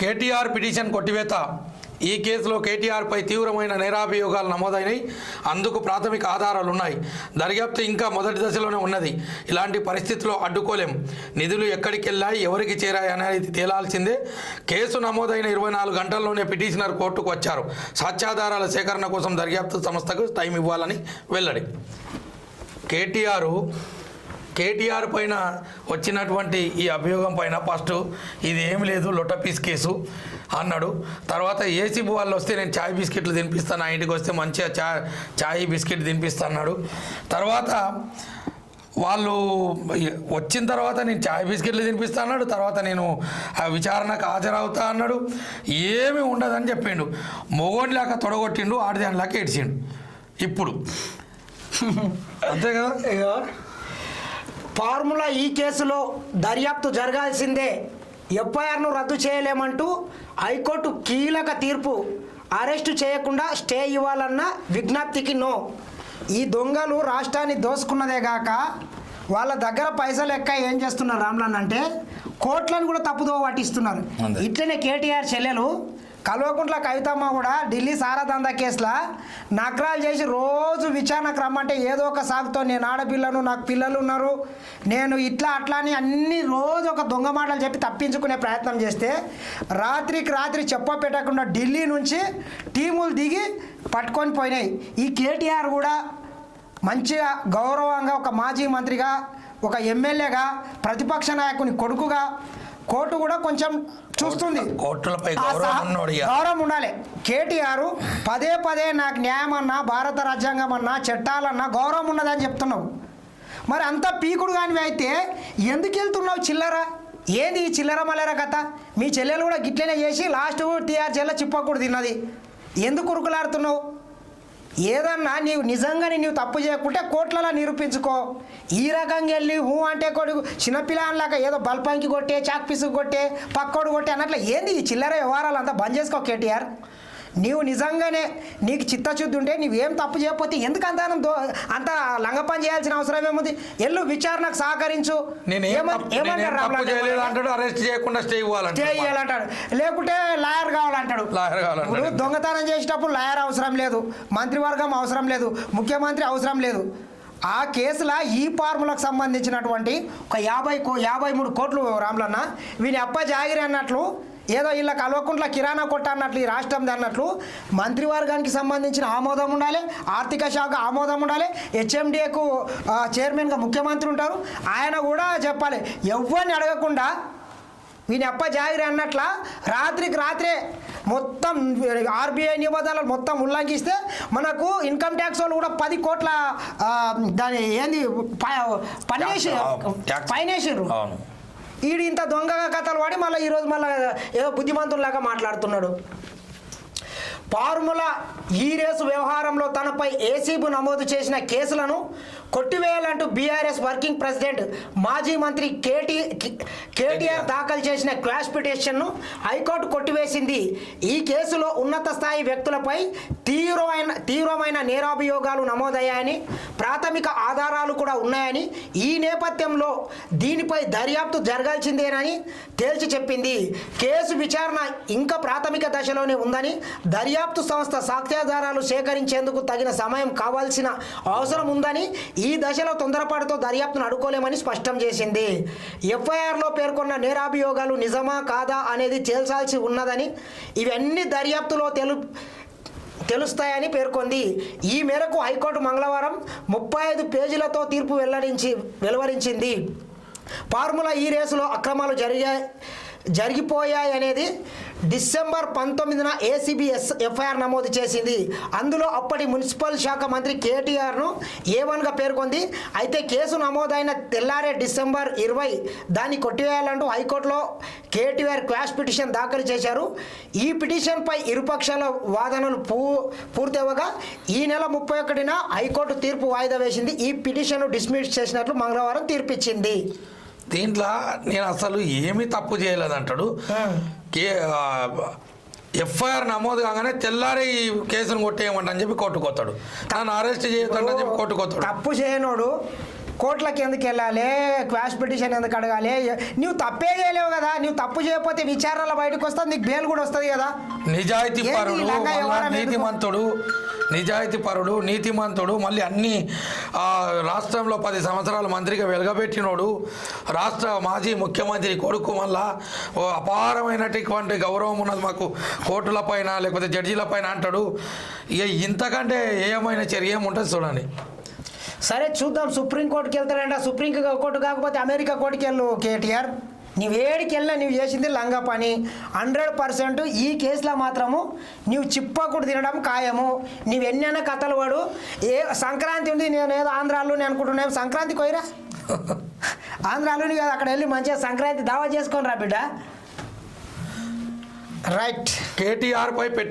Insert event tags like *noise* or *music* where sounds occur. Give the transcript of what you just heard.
KTR petition కొట్టివేత. ఈ కేసులో కేటీఆర్పై తీవ్రమైన నేరాభియోగాలు నమోదైనాయి. అందుకు ప్రాథమిక ఆధారాలు ఉన్నాయి దర్యాప్తు ఇంకా మొదటి దశలోనే ఉన్నది. ఇలాంటి పరిస్థితుల్లో అడ్డుకోలేం. నిధులు ఎక్కడికి వెళ్ళాయి ఎవరికి చేరాయి అనేది తేలాల్సిందే. కేసు నమోదైన ఇరవై నాలుగు గంటల్లోనే పిటిషనర్ కోర్టుకు వచ్చారు. సాక్ష్యాధారాల సేకరణ కోసం దర్యాప్తు సంస్థకు టైం ఇవ్వాలని వెల్లడి. కేటీఆర్ కేటీఆర్ పైన వచ్చినటువంటి ఈ అభియోగం పైన ఫస్ట్ ఇది ఏమి లేదు లొట్టపీస్ కేసు అన్నాడు. తర్వాత ఏసీబీ వాళ్ళు వస్తే నేను చాయ్ బిస్కెట్లు తినిపిస్తాను ఆ ఇంటికి వస్తే మంచిగా చా చాయ్ బిస్కెట్ తినిపిస్తా అన్నాడు తర్వాత వాళ్ళు వచ్చిన తర్వాత నేను చాయ్ బిస్కెట్లు తినిపిస్తా అన్నాడు తర్వాత నేను ఆ విచారణకు హాజరవుతా అన్నాడు. ఏమీ ఉండదని చెప్పిండు. మొగోనిలాగా తొడగొట్టిండు ఆడదానిలాగా ఏడ్చిండు. ఇప్పుడు. *laughs* అంతే కదా? ఫార్ములా ఈ కేసులో దర్యాప్తు జరగాల్సిందే. ఎఫ్ఐఆర్ను రద్దు చేయలేమంటూ హైకోర్టు కీలక తీర్పు అరెస్టు చేయకుండా స్టే ఇవ్వాలన్న విజ్ఞప్తికి నో. ఈ దొంగలు రాష్ట్రాన్ని దోసుకున్నదే గాక వాళ్ళ దగ్గర పైసలు ఎక్క ఏం చేస్తున్నారు రామ్లన్ అంటే కోట్లను కూడా తప్పుదో పట్టిస్తున్నారు. ఇట్లనే కేటీఆర్ చెల్లెలు కల్వకుంట్ల కవితమ్మ కూడా ఢిల్లీ సారాదందా కేసులో నకరాలు చేసి రోజు విచారణకు రమ్మంటే ఏదో ఒక సాగుతో నేను ఆడపిల్లను నాకు పిల్లలు ఉన్నారు. నేను ఇట్లా అట్లా అని అన్ని రోజు ఒక దొంగ మాటలు చెప్పి తప్పించుకునే ప్రయత్నం చేస్తే రాత్రికి రాత్రి చెప్ప పెట్టకుండా ఢిల్లీ నుంచి టీములు దిగి పట్టుకొని పోయినాయి. ఈ కేటీఆర్ కూడా మంచిగా గౌరవంగా ఒక మాజీ మంత్రిగా ఒక ఎమ్మెల్యేగా ప్రతిపక్ష నాయకుని కొడుకుగా కోర్టు కూడా కొంచెం చూస్తుంది. కోర్టులపై. గౌరవం ఉండాలి. కేటీఆర్ పదే పదే నాకు న్యాయం అన్నా భారత రాజ్యాంగం అన్నా చట్టాలన్నా గౌరవం ఉన్నదని చెప్తున్నావు. మరి అంత పీకుడు కానివి అయితే ఎందుకు వెళ్తున్నావు చిల్లర? ఏంది ఈ చిల్లర మల్లర కథ? మీ చెల్లెలు కూడా గిట్లనే చేసి లాస్ట్ టీఆర్ చెల్ల చిప్పకూడదు తిన్నది. ఎందుకు ఉరుకులాడుతున్నావు? ఏదన్నా నీవు నిజంగానే నీవు తప్పు చేయకుంటే కోట్లలో నిరూపించుకో. ఈ రకంగా వెళ్ళి హూ అంటే కొడుకు చిన్నపిల్లలాగా ఏదో బల్పంకి కొట్టే చాక్ పిసుకు కొట్టే పక్కోడు కొట్టే అన్నట్లు ఏంది ఈ చిల్లర వ్యవహారాలు అంతా బంద్ చేసుకో కేటీఆర్? నీవు నిజంగానే నీకు చిత్తశుద్ధి ఉంటే నీవేం తప్పు చేయకపోతే ఎందుకు అంత దో అంత లంగపని చేయాల్సిన అవసరం ఏముంది? ఎల్లు విచారణకు సహకరించు. చేయాలంటాడు లేకుంటే లాయర్ కావాలంటాడు. ఇప్పుడు దొంగతనం చేసేటప్పుడు లాయర్ అవసరం లేదు మంత్రివర్గం అవసరం లేదు ముఖ్యమంత్రి అవసరం లేదు. ఆ కేసులో ఈ ఫార్ములకు సంబంధించినటువంటి ఒక యాభై కో యాభై మూడు కోట్లు రాములన్న వీని అప్ప జాగిరి అన్నట్లు ఏదో ఇలా కల్వకుంట్ల కిరాణా కొట్ట అన్నట్లు ఈ రాష్ట్రం అన్నట్లు మంత్రివర్గానికి సంబంధించిన ఆమోదం ఉండాలి ఆర్థిక శాఖ ఆమోదం ఉండాలి హెచ్ఎండిఏకు చైర్మన్గా ముఖ్యమంత్రి ఉంటారు. ఆయన కూడా చెప్పాలి ఎవరిని అడగకుండా వీని అప్ప జాగిరి అన్నట్ల రాత్రికి రాత్రే మొత్తం ఆర్బీఐ నిబంధనలు మొత్తం ఉల్లంఘిస్తే మనకు ఇన్కమ్ ట్యాక్స్ వాళ్ళు కూడా పది కోట్ల దాని ఏంది ప- పన్నేసి Tax. పైనేసిర్రు. అవును. ఈడు ఇంత దొంగగా కథలు వాడి మళ్ళీ ఈరోజు మళ్ళీ ఏదో బుద్ధిమంతుల్లాగా మాట్లాడుతున్నాడు. ఫార్ములా ఈ రేసు వ్యవహారంలో తనపై ఏసీబీ నమోదు చేసిన కేసులను కొట్టివేయాలంటూ బీఆర్ఎస్ వర్కింగ్ ప్రెసిడెంట్ మాజీ మంత్రి కేటీ కేటీఆర్ దాఖలు చేసిన క్లాష్ పిటిషన్ను హైకోర్టు కొట్టివేసింది. ఈ కేసులో ఉన్నత స్థాయి వ్యక్తులపై తీవ్రమైన తీవ్రమైన నేరాభియోగాలు నమోదయ్యాయని ప్రాథమిక ఆధారాలు కూడా ఉన్నాయని ఈ నేపథ్యంలో దీనిపై దర్యాప్తు జరగాల్సిందేనని తేల్చి చెప్పింది. కేసు విచారణ ఇంకా ప్రాథమిక దశలోనే ఉందని దర్యాప్తు సంస్థ సాక్ష్యాధారాలు సేకరించేందుకు తగిన సమయం కావాల్సిన అవసరం ఉందని ఈ దశలో తొందరపాటుతో దర్యాప్తును అడుకోలేమని స్పష్టం చేసింది. ఎఫ్ఐఆర్లో పేర్కొన్న నేరాభియోగాలు నిజమా కాదా అనేది తేల్చాల్సి ఉన్నదని ఇవన్నీ దర్యాప్తులో తెలు తెలుస్తాయని పేర్కొంది. ఈ మేరకు హైకోర్టు మంగళవారం ముప్పై ఐదు పేజీలతో తీర్పు వెల్లడించి వెలువరించింది. ఫార్ములా ఈ రేసులో అక్రమాలు జరిగాయి. జరిగిపోయాయి అనేది డిసెంబర్ పంతొమ్మిదిన ఏసీబీఎస్ ఎఫ్ఐఆర్ నమోదు చేసింది. అందులో అప్పటి మున్సిపల్ శాఖ మంత్రి కేటీఆర్ను ఏవన్గా పేర్కొంది. అయితే కేసు నమోదైన తెల్లారే డిసెంబర్ ఇరవై దాన్ని కొట్టివేయాలంటూ హైకోర్టులో కేటీఆర్ క్వాష్ పిటిషన్ దాఖలు చేశారు. ఈ పిటిషన్పై ఇరుపక్షాల వాదనలు పూ పూర్తవగా ఈ నెల ముప్పై ఒకటిన హైకోర్టు తీర్పు వాయిదా వేసింది. ఈ పిటిషన్ను డిస్మిస్ చేసినట్లు మంగళవారం తీర్పిచ్చింది. దీంట్లో నేను అసలు ఏమీ తప్పు చేయలేదంటాడు కే ఎఫ్ఐఆర్ నమోదు కాగానే తెల్లారి కేసును కొట్టేయమంట అని చెప్పి కొట్టుకొస్తాడు నన్ను అరెస్ట్ చేయొద్దంట అని చెప్పి కొట్టుకొస్తాడు తప్పు చేయనోడు కోర్టులకు ఎందుకు వెళ్ళాలి క్వాష్ పిటిషన్ ఎందుకు అడగాలి? నువ్వు తప్పే చేయలేవు కదా నువ్వు తప్పు చేయకపోతే విచారణలో బయటకు వస్తుంది నీకు బెయిల్ కూడా వస్తుంది కదా. నిజాయితీ పరుడు? నీతిమంతుడు నిజాయితీ పరుడు నీతిమంతుడు మళ్ళీ అన్ని రాష్ట్రంలో పది సంవత్సరాలు మంత్రిగా వెలగబెట్టినోడు రాష్ట్ర మాజీ ముఖ్యమంత్రి కొడుకు మళ్ళా ఓ అపారమైనటువంటి గౌరవం ఉన్నది మాకు కోర్టుల పైన లేకపోతే జడ్జీల పైన అంటాడు. ఇక ఇంతకంటే ఏమైనా చర్య ఏముంటుంది చూడండి. సరే చూద్దాం సుప్రీంకోర్టుకి వెళ్తాడంట. సుప్రీం కోర్టు కాకపోతే అమెరికా కోర్టుకి వెళ్ళు కేటీఆర్. నువ్వు ఏడికి వెళ్ళినా నువ్వు చేసింది లంగా పని. హండ్రెడ్ పర్సెంట్ ఈ కేసులో మాత్రము నువ్వు చిప్పకుడు తినడం ఖాయము. నువ్వు ఎన్నైనా కథలు వాడు. ఏ సంక్రాంతి ఉంది నేను ఏదో ఆంధ్రాలో నేను అనుకుంటున్నాను సంక్రాంతి కోయిరా *laughs* ఆంధ్రాలో కాదు అక్కడ వెళ్ళి మంచిగా సంక్రాంతి దావా చేసుకొని రా బిడ్డ? రైట్. కేటీఆర్ పై పెట్టి